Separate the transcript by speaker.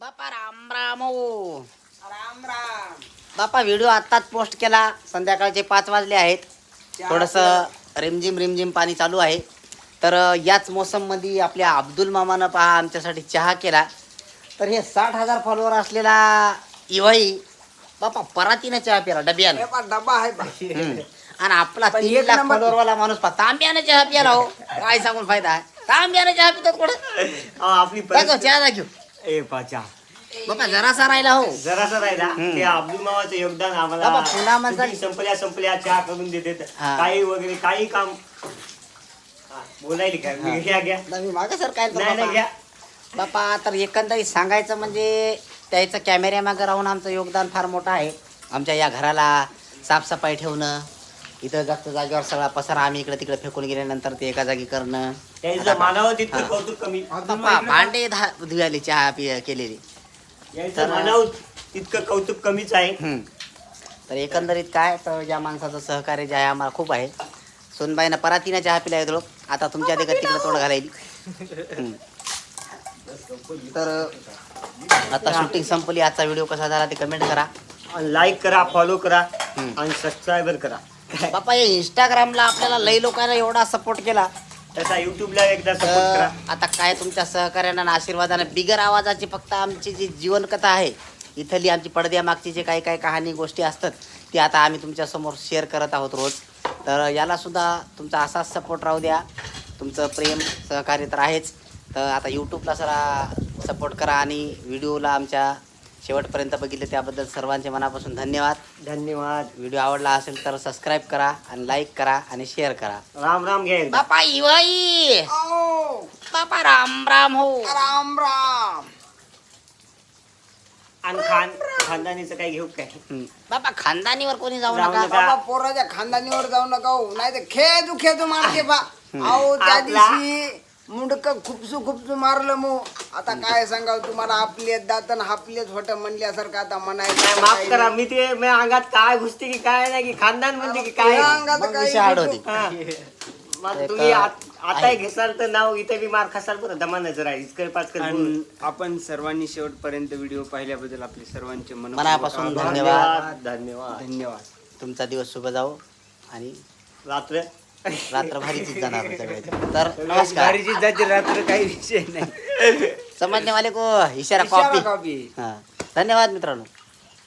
Speaker 1: बापा राम राम हो.
Speaker 2: राम राम.
Speaker 1: बापा व्हिडिओ आत्ताच पोस्ट केला. संध्याकाळचे पाच वाजले आहेत. थोडंसं रिमझिम रिमझिम पाणी चालू आहे. तर याच मोसममध्ये आपल्या अब्दुल मामानं पहा आमच्यासाठी चहा केला. तर हे साठ हजार फॉलोअर असलेला इवाई बापा परातीनं चहा पिला डबियानं.
Speaker 2: डबा आहे.
Speaker 1: हम्म. आणि आपला
Speaker 2: पण
Speaker 1: तीन
Speaker 2: एक
Speaker 1: लाख
Speaker 2: नंबर-
Speaker 1: follower वाला माणूस पहा तांब्यानं चहा पिला हो. काय सांगून फायदा? आहे तांब्यानं चहा पितात कुठं
Speaker 3: अहो, आपली
Speaker 1: दाखव
Speaker 3: परिस्थिती
Speaker 1: चहा दाखव
Speaker 3: ए पाचा
Speaker 1: बापा जरासा राहिला हो.
Speaker 3: जरासा राहिला. ते अब्दुल मामाचं योगदान
Speaker 1: बाबा,
Speaker 3: आम्हाला
Speaker 1: पुन्हा
Speaker 3: संपल्या संपल्या चहा करून देते.
Speaker 1: हा.
Speaker 3: काही वगैरे काही काम. हा, बोलायली का. घ्या घ्या.
Speaker 1: मी मागे सर काय
Speaker 3: नाही नाही घ्या.
Speaker 1: बापा तर एकंदरीत सांगायचं म्हणजे त्याचं कॅमेऱ्यामागं राहून आमचं योगदान फार मोठं आहे. आमच्या या घराला साफसफाई ठेवणं इथं जास्त जागेवर सगळा पसारा आम्ही इकडे तिकडे फेकून गेल्यानंतर ते एका जागी करणं.
Speaker 3: यायचं मानावं तितकं
Speaker 1: हा.
Speaker 3: कौतुक कमी.
Speaker 1: भांडे धा चहा पि केलेली.
Speaker 3: यायचं
Speaker 1: तर-
Speaker 3: मानावं तितकं कौतुक कमीच आहे.
Speaker 1: हम्म. तर एकंदरीत काय तर या माणसाचं सहकार्य जे आहे आम्हाला खूप आहे. सोनबाईनं परातीनं चहा पिला येतो आता तुमच्या देखत तिकडे तोड घालायली हम्म. तर आता शूटिंग संपली. आजचा व्हिडिओ कसा झाला ते कमेंट करा.
Speaker 3: लाईक करा फॉलो करा
Speaker 1: हम्म.
Speaker 3: आणि सबस्क्राईबर करा.
Speaker 1: बापा हे इंस्टाग्रामला आपल्याला लई लोकांना एवढा सपोर्ट केला.
Speaker 3: तसा युट्यूबला एकदा सपोर्ट
Speaker 1: तर
Speaker 3: करा.
Speaker 1: आता काय तुमच्या सहकार्यानं आणि आशीर्वादानं बिगर आवाजाची फक्त आमची जी जीवनकथा आहे इथली आमची पडद्यामागची जे काही काही कहाणी गोष्टी असतात ती आता आम्ही तुमच्यासमोर शेअर करत आहोत रोज. तर याला सुद्धा तुमचा असाच सपोर्ट राहू द्या. तुमचं प्रेम सहकार्य तर आहेच. तर आता यूट्यूबला सरा सपोर्ट करा आणि व्हिडिओला आमच्या शेवटपर्यंत बघितले त्याबद्दल सर्वांचे मनापासून धन्यवाद.
Speaker 3: धन्यवाद.
Speaker 1: व्हिडिओ आवडला असेल तर सबस्क्राईब करा आणि लाईक करा आणि शेअर करा.
Speaker 3: राम राम घ्या एकदा.
Speaker 1: बापा इवाई
Speaker 2: आओ,
Speaker 1: बापा राम राम हो.
Speaker 2: राम राम.
Speaker 3: आणि खान खानदानीचं काय घेऊ काय?
Speaker 1: हम्म. बापा खानदानीवर कोणी जाऊ
Speaker 3: जाऊ
Speaker 1: नका.
Speaker 3: नका.
Speaker 2: बाबा पोराच्या खानदानीवर जाऊ नका हो. नाही तर खेदू खेदू मारते बा. अहो त्या
Speaker 3: आपला-
Speaker 2: दिवशी मुंडक खुपसू खुपसू मारलं मो आता काय सांगाव तुम्हाला आपले दातन आपलेच होट म्हणल्यासारखं आता
Speaker 3: काय
Speaker 2: म्हणायचं
Speaker 3: माफ करा मी ते मी अंगात काय घुसते की काय नाही की खानदान म्हणते की काय
Speaker 2: अंगात.
Speaker 3: हा.
Speaker 1: ते
Speaker 3: तुम्ही आत- घेसाल तर नाव इथे बी मार खासाल बरं दमानाचं राहील इचकर पाचकर बोलून.
Speaker 4: आणि आपण सर्वांनी शेवटपर्यंत व्हिडिओ पाहिल्याबद्दल आपले सर्वांचे मनपूर्वक
Speaker 1: मनापासून
Speaker 4: आभार.
Speaker 1: धन्यवाद.
Speaker 3: धन्यवाद
Speaker 4: धन्यवाद
Speaker 1: तुमचा दिवस शुभ जाओ आणि
Speaker 3: रात्र
Speaker 1: रात्र भारीचीच जाणार आहे सगळ्याची. तर नमस्कार.
Speaker 4: गाडीची जाते रात्र काही विषय नाही.
Speaker 1: समजने वाले को इशारा
Speaker 2: इशारा
Speaker 1: कॉपी
Speaker 2: कॉपी
Speaker 1: हा. धन्यवाद मित्रांनो.